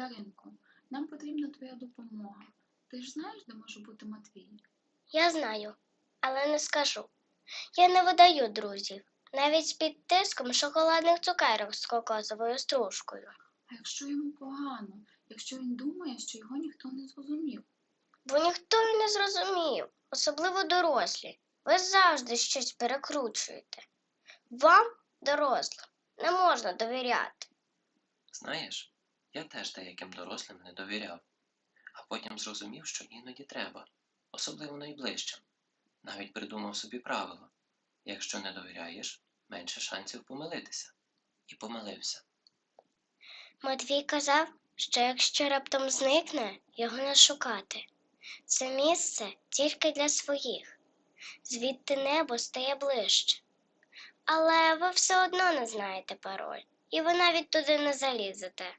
Даринко, нам потрібна твоя допомога. Ти ж знаєш, де може бути Матвій? Я знаю, але не скажу. Я не видаю друзів, навіть під тиском шоколадних цукерок з кокосовою стружкою. А якщо йому погано, якщо він думає, що його ніхто не зрозумів? Бо ніхто й не зрозумів, особливо дорослі. Ви завжди щось перекручуєте. Вам, дорослим, не можна довіряти. Знаєш, я теж деяким дорослим не довіряв, а потім зрозумів, що іноді треба, особливо найближчим. Навіть придумав собі правило якщо не довіряєш, менше шансів помилитися. І помилився. Матвій казав, що якщо раптом зникне, його не шукати. Це місце тільки для своїх. Звідти небо стає ближче. Але ви все одно не знаєте пароль, і ви навіть туди не залізете.